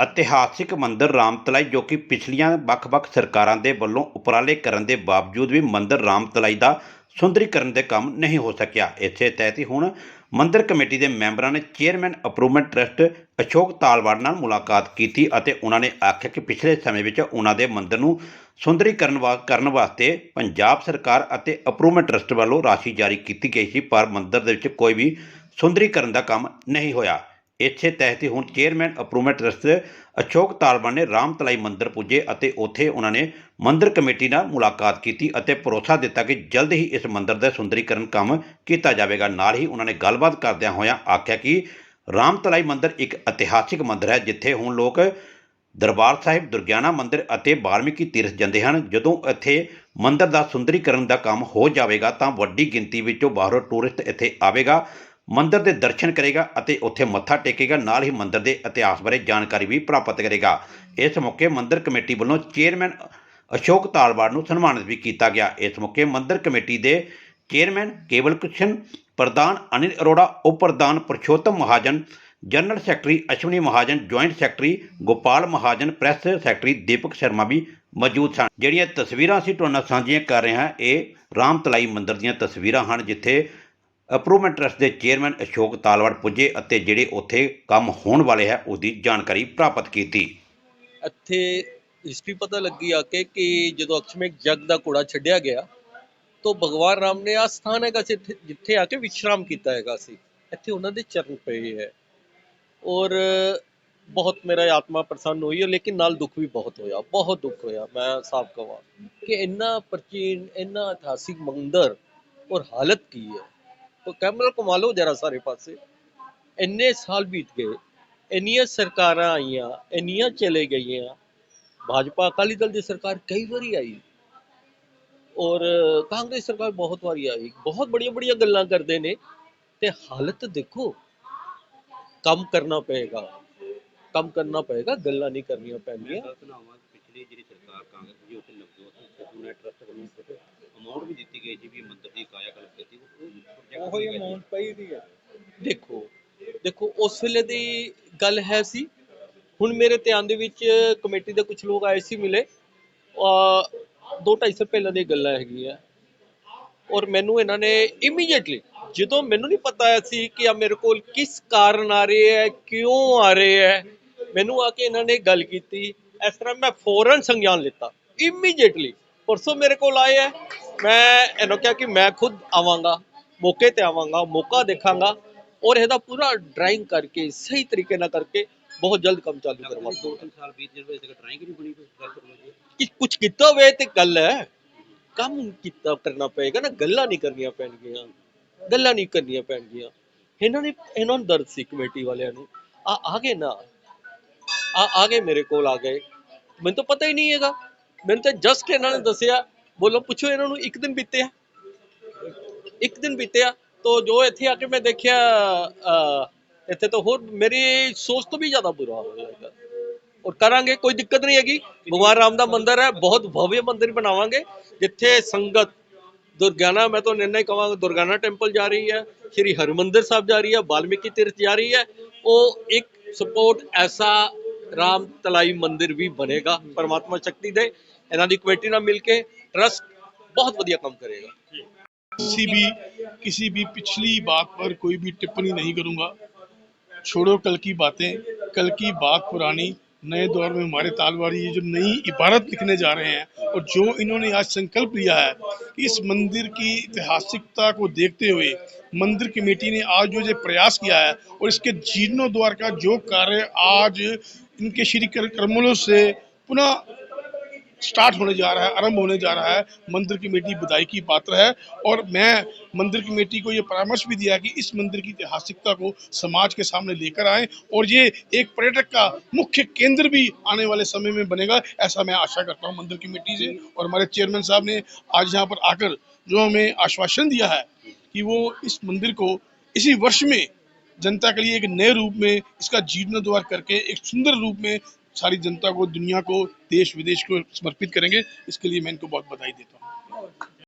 ਇਤਿਹਾਸਿਕ ਮੰਦਿਰ ਰਾਮਤਲਾਈ ਜੋ ਕਿ ਪਿਛਲੀਆਂ ਵੱਖ-ਵੱਖ ਸਰਕਾਰਾਂ ਦੇ ਵੱਲੋਂ ਉਪਰਾਲੇ ਕਰਨ ਦੇ ਬਾਵਜੂਦ ਵੀ ਮੰਦਰ ਰਾਮਤਲਾਈ ਦਾ ਸੁੰਦਰੀਕਰਨ ਦੇ ਕੰਮ ਨਹੀਂ ਹੋ ਸਕਿਆ। ਇਸੇ ਤਹਿਤ ਹੀ ਹੁਣ ਮੰਦਰ ਕਮੇਟੀ ਦੇ ਮੈਂਬਰਾਂ ਨੇ chairman improvement trust Ashok Talwar ਨਾਲ ਮੁਲਾਕਾਤ ਕੀਤੀ ਅਤੇ ਉਹਨਾਂ ਨੇ ਆਖਿਆ ਕਿ ਪਿਛਲੇ ਸਮੇਂ ਵਿੱਚ ਉਹਨਾਂ ਦੇ ਮੰਦਰ ਨੂੰ ਸੁੰਦਰੀਕਰਨ ਵਾ, ਕਰਨ ਵਾਸਤੇ ਪੰਜਾਬ ਸਰਕਾਰ ਅਤੇ ਅਪਰੂਵਮੈਂਟ ਟਰਸਟ ਵੱਲੋਂ ਰਾਸ਼ੀ ਜਾਰੀ ਕੀਤੀ ਗਈ ਸੀ, ਪਰ ਮੰਦਰ ਦੇ ਵਿੱਚ ਕੋਈ ਵੀ ਸੁੰਦਰੀਕਰਨ ਦਾ ਕੰਮ ਨਹੀਂ ਹੋਇਆ। ਇਸੇ ਤਹਿਤ ਹੁਣ ਚੇਅਰਮੈਨ ਅਪਰੂਵਮੈਂਟ ਟਰਸਟ ਅਸ਼ੋਕ ਤਾਲਬਨ ਨੇ ਰਾਮ ਤਲਾਈ ਮੰਦਿਰ ਪੁੱਜੇ ਅਤੇ ਉੱਥੇ ਉਹਨਾਂ ਨੇ ਮੰਦਿਰ ਕਮੇਟੀ ਨਾਲ ਮੁਲਾਕਾਤ ਕੀਤੀ ਅਤੇ ਭਰੋਸਾ ਦਿੱਤਾ ਕਿ ਜਲਦ ਹੀ ਇਸ ਮੰਦਿਰ ਦਾ ਸੁੰਦਰੀਕਰਨ ਕੰਮ ਕੀਤਾ ਜਾਵੇਗਾ। ਨਾਲ ਹੀ ਉਹਨਾਂ ਨੇ ਗੱਲਬਾਤ ਕਰਦਿਆਂ ਹੋਇਆਂ ਆਖਿਆ ਕਿ ਰਾਮ ਤਲਾਈ ਮੰਦਿਰ ਇੱਕ ਇਤਿਹਾਸਿਕ ਮੰਦਿਰ ਹੈ, ਜਿੱਥੇ ਹੁਣ ਲੋਕ ਦਰਬਾਰ ਸਾਹਿਬ ਦੁਰਗਿਆਨਾ ਮੰਦਿਰ ਅਤੇ ਬਾਲਮੀਕੀ ਤੀਰਥ ਜਾਂਦੇ ਹਨ। ਜਦੋਂ ਇੱਥੇ ਮੰਦਿਰ ਦਾ ਸੁੰਦਰੀਕਰਨ ਦਾ ਕੰਮ ਹੋ ਜਾਵੇਗਾ ਤਾਂ ਵੱਡੀ ਗਿਣਤੀ ਵਿੱਚੋਂ ਬਾਹਰੋਂ ਟੂਰਿਸਟ ਇੱਥੇ ਆਵੇਗਾ। ਮੰਦਿਰ ਦੇ ਦਰਸ਼ਨ ਕਰੇਗਾ ਅਤੇ ਉੱਥੇ ਮੱਥਾ ਟੇਕੇਗਾ, ਨਾਲ ਹੀ ਮੰਦਿਰ ਦੇ ਇਤਿਹਾਸ ਬਾਰੇ ਜਾਣਕਾਰੀ ਵੀ ਪ੍ਰਾਪਤ ਕਰੇਗਾ। ਇਸ ਮੌਕੇ ਮੰਦਿਰ ਕਮੇਟੀ ਵੱਲੋਂ ਚੇਅਰਮੈਨ ਅਸ਼ੋਕ ਤਾਲਵਾੜ ਨੂੰ ਸਨਮਾਨਿਤ ਵੀ ਕੀਤਾ ਗਿਆ। ਇਸ ਮੌਕੇ ਮੰਦਿਰ ਕਮੇਟੀ ਦੇ ਚੇਅਰਮੈਨ ਕੇਵਲ ਕ੍ਰਿਸ਼ਨ, ਪ੍ਰਧਾਨ ਅਨਿਲ ਅਰੋੜਾ, ਉਪ ਪ੍ਰਧਾਨ Purshottam Mahajan, general secretary Ashwani Mahajan, joint secretary Gopal Mahajan, press secretary Deepak Sharma ਵੀ ਮੌਜੂਦ ਸਨ। ਜਿਹੜੀਆਂ ਤਸਵੀਰਾਂ ਅਸੀਂ ਤੁਹਾਡੇ ਨਾਲ ਸਾਂਝੀਆਂ ਕਰ ਰਹੇ ਹਾਂ, ਇਹ ਰਾਮ ਤਲਾਈ ਮੰਦਿਰ ਦੀਆਂ ਤਸਵੀਰਾਂ ਹਨ, ਜਿੱਥੇ ਅਪਰੂਵਮੈਂਟ ਟਰਸਟ ਦੇ ਚੇਅਰਮੈਨ ਅਸ਼ੋਕ ਤਾਲਵਾੜ ਪੁੱਜੇ ਅਤੇ ਜਿਹੜੇ ਉੱਥੇ ਕੰਮ ਹੋਣ ਵਾਲੇ ਹੈ, ਉਹਦੀ ਜਾਣਕਾਰੀ ਪ੍ਰਾਪਤ ਕੀਤੀ। ਇੱਥੇ ਹਿਸਟਰੀ ਪਤਾ ਲੱਗੀ ਆ ਕੇ ਕਿ ਜਦੋਂ ਅਕਸ਼ਮੇਘ ਜਗ ਦਾ ਘੋੜਾ ਛੱਡਿਆ ਗਿਆ, ਤਾਂ ਭਗਵਾਨ ਰਾਮ ਨੇ ਆ ਸਥਾਨ ਹੈਗਾ ਸੀ ਇੱਥੇ- ਜਿੱਥੇ ਆ ਕੇ ਵਿਸ਼ਰਾਮ ਕੀਤਾ ਹੈਗਾ ਸੀ। ਇੱਥੇ ਉਹਨਾਂ ਦੇ ਚਰਨ ਪਏ ਹੈ। ਔਰ ਬਹੁਤ ਮੇਰਾ ਆਤਮਾ ਪ੍ਰਸੰਨ ਹੋਈ ਹੈ, ਲੇਕਿਨ ਨਾਲ ਦੁੱਖ ਵੀ ਬਹੁਤ ਹੋਇਆ। ਬਹੁਤ ਦੁੱਖ ਹੋਇਆ, ਮੈਂ ਸਾਫ਼ ਕਹਾਂ ਕਿ ਇੰਨਾ ਪ੍ਰਾਚੀਨ, ਇੰਨਾ ਇਤਿਹਾਸਿਕ ਮੰਦਿਰ ਔਰ ਹਾਲਤ ਕੀ ਹੈ? ਕੈਮਰਾ ਘੁਮਾ ਲਓ ਜਰਾ ਸਾਰੇ ਪਾਸੇ। ਇੰਨੇ ਸਾਲ ਬੀਤ ਗਏ, ਇੰਨੀਆਂ ਸਰਕਾਰਾਂ ਆਈਆਂ, ਇੰਨੀਆਂ ਚਲੇ ਗਈਆਂ। ਭਾਜਪਾ ਅਕਾਲੀ ਦਲ ਦੀ ਸਰਕਾਰ ਕਈ ਵਾਰੀ ਆਈ। ਔਰ ਕਾਂਗਰਸ ਸਰਕਾਰ ਬਹੁਤ ਵਾਰੀ ਆਈ। ਬਹੁਤ ਬੜੀਆਂ ਬੜੀਆਂ ਗੱਲਾਂ ਕਰਦੇ ਨੇ। ਤੇ ਹਾਲਤ ਦੇਖੋ, ਕੰਮ ਕਰਨਾ ਪਏਗਾ। ਕੰਮ ਕਰਨਾ ਪਏਗਾ, ਗੱਲਾਂ ਨਹੀਂ ਕਰਨੀਆਂ ਪੈਣਗੀਆਂ ਪਿਛਲੀ ਜਿਹੜੀ ਸਰਕਾਰ ਕਾਂਗਰਸ ਦੀ ਉੱਥੇ ਨਵਜੋਤ ਅਪਰੂਵਮੈਂਟ ਟਰਸਟ ਵੱਲੋਂ ਅਮਾਉਂਟ ਵੀ ਦਿੱਤੀ ਗਈ ਸੀ ਵੀ ਮੰਦਿਰ ਦੀ ਕਾਇਆ ਕਲਪ ਕੀਤੀ ਉਹ ਹੀ ਅਮਾਉਂਟ ਪਈ ਦੀ ਹੈ ਦੇਖੋ ਦੇਖੋ ਉਸ ਵੇਲੇ ਦੀ ਗੱਲ ਹੈ ਸੀ। ਹੁਣ ਮੇਰੇ ਧਿਆਨ ਦੇ ਵਿੱਚ ਕਮੇਟੀ ਦੇ ਕੁਝ ਲੋਕ ਆਏ ਸੀ ਮਿਲੇ। ਆ ਦੋ ਢਾਈ ਸਾਲ ਪਹਿਲਾਂ ਦੀ ਗੱਲਾਂ ਹੈਗੀਆਂ। ਔਰ ਮੈਨੂੰ ਇਹਨਾਂ ਨੇ ਇਮੀਡੀਏਟਲੀ ਜਦੋਂ ਮੈਨੂੰ ਨਹੀਂ ਪਤਾ ਸੀ ਕਿ ਆ ਮੇਰੇ ਕੋਲ ਕਿਸ ਕਾਰਨ ਆ ਰਹੇ ਹੈ ਕਿਉਂ ਆ ਰਹੇ ਹੈ ਮੈਨੂੰ ਆ ਕੇ ਇਹਨਾਂ ਨੇ ਗੱਲ ਕੀਤੀ। ਇਸ ਤਰ੍ਹਾਂ ਮੈਂ ਫੌਰਨ ਸੰਗਿਆਨ ਲਿੱਤਾ ਇਮੀਡੀਏਟਲੀ ਪਰਸੋਂ ਮੇਰੇ ਕੋਲ ਆਏ ਹੈ ਮੈਂ ਇਹਨੂੰ ਕਿਹਾ ਕਿ ਮੈਂ ਖੁਦ ਆਵਾਂਗਾ ਮੌਕੇ ਤੇ ਆਵਾਂਗਾ ਮੌਕਾ ਦੇਖਾਂਗਾ ਔਰ ਇਹਦਾ ਪੂਰਾ ਡਰਾਇੰਗ ਕਰਕੇ ਸਹੀ ਤਰੀਕੇ ਨਾਲ ਕਰਕੇ ਬਹੁਤ ਜਲਦ ਕੰਮ ਚਾਲੂ ਕਰਵਾਉਂਗਾ ਦੋ ਤਿੰਨ ਸਾਲ ਬੀਤ ਜਿਹੜੇ ਤੱਕ ਡਰਾਇੰਗ ਨਹੀਂ ਬਣੀ ਕੋਈ ਗੱਲ ਕਰੋ ਜੀ। ਕਿ ਕੁਝ ਕੀਤਾ ਹੋਵੇ ਤੇ ਗੱਲ ਹੈ। ਕੰਮ ਕੀਤਾ ਕਰਨਾ ਪਏਗਾ ਨਾ ਗੱਲਾਂ ਨਹੀਂ ਕਰਨੀਆਂ ਪੈਣਗੀਆਂ ਗੱਲਾਂ ਨਹੀਂ ਕਰਨੀਆਂ ਪੈਣਗੀਆਂ। ਇਹਨਾਂ ਨੇ ਇਹਨਾਂ ਨੂੰ ਦਰਦ ਸੀ ਕਮੇਟੀ ਵਾਲਿਆਂ ਨੂੰ। ਆ ਆ ਗਏ ਨਾ। ਆ ਆ ਗਏ ਮੇਰੇ ਕੋਲ ਆ ਗਏ। ਮੈਨੂੰ ਤਾਂ ਪਤਾ ਹੀ ਨਹੀਂ ਹੈਗਾ। ਮੈਨੂੰ ਤਾਂ ਜਸਟ ਇਹਨਾਂ ਨੇ ਦੱਸਿਆ, ਬੋਲੋ, ਪੁੱਛੋ ਇਹਨਾਂ ਨੂੰ, ਇੱਕ ਦਿਨ ਬੀਤਿਆ ਇੱਕ ਦਿਨ ਬੀਤਿਆ ਤੋ ਜੋ ਇੱਥੇ ਆ ਕੇ ਮੈਂ ਦੇਖਿਆ ਇੱਥੇ ਤਾਂ ਹੋਰ ਮੇਰੀ ਸੋਚ ਤੋਂ ਵੀ ਜ਼ਿਆਦਾ ਬੁਰਾ ਹੋ ਜਾਏਗਾ ਔਰ ਕਰਾਂਗੇ, ਕੋਈ ਦਿੱਕਤ ਨਹੀਂ ਹੈਗੀ। ਭਗਵਾਨ ਰਾਮ ਦਾ ਮੰਦਿਰ ਹੈ, ਬਹੁਤ ਭਵਯ ਮੰਦਿਰ ਬਣਾਵਾਂਗੇ, ਜਿੱਥੇ ਸੰਗਤ ਦੁਰਗਿਆਨਾ, ਮੈਂ ਤਾਂ ਨਿਰਣਾ ਹੀ ਕਹਾਂਗਾ, ਦੁਰਗਿਆਨਾ ਟੈਂਪਲ ਜਾ ਰਹੀ ਹੈ, ਸ਼੍ਰੀ ਹਰਮੰਦਰ ਸਾਹਿਬ ਜਾ ਰਹੀ ਹੈ ਬਾਲਮੀਕੀ ਤੀਰਥ ਜਾ ਰਹੀ ਹੈ। ਉਹ ਇੱਕ ਸਪੋਰਟ ਐਸਾ ਰਾਮ ਤਲਾਈ ਮੰਦਿਰ ਵੀ ਬਣੇਗਾ ਪਰਮਾਤਮਾ ਸ਼ਕਤੀ ਦੇ ਇਹਨਾਂ ਦੀ ਕਮੇਟੀ ਨਾਲ ਮਿਲ ਕੇ ਟਰਸਟ ਬਹੁਤ ਵਧੀਆ ਕੰਮ ਕਰੇਗਾ किसी भी किसी भी पिछली बात पर कोई भी टिप्पणी नहीं करूंगा छोड़ो कल की बातें कल की बात पुरानी नए दौर में हमारे तालवारी ये जो नई इबारत लिखने जा रहे हैं और जो इन्होंने आज संकल्प लिया है कि इस मंदिर की ऐतिहासिकता को देखते हुए मंदिर कमेटी ने आज जो ये प्रयास किया है और इसके जीर्णोद्वार का जो कार्य आज इनके श्री कर्मलों से पुनः स्टार्ट होने जा रहा है, आरंभ होने जा रहा है। मंदिर कमेटी बधाई की पात्र है और मैं मंदिर कमेटी को ये परामर्श भी दिया कि इस मंदिर की ऐतिहासिकता को समाज के सामने लेकर आए और ये एक पर्यटक का मुख्य केंद्र भी आने वाले समय में बनेगा, ऐसा मैं आशा करता हूँ मंदिर कमेटी से। और हमारे चेयरमैन साहब ने आज यहाँ पर आकर जो हमें आश्वासन दिया है कि वो इस मंदिर को इसी वर्ष में जनता के लिए एक नए रूप में इसका जीर्णोद्वार करके एक सुंदर रूप में सारी जनता को दुनिया को देश विदेश को समर्पित करेंगे इसके लिए मैं इनको बहुत बधाई देता हूँ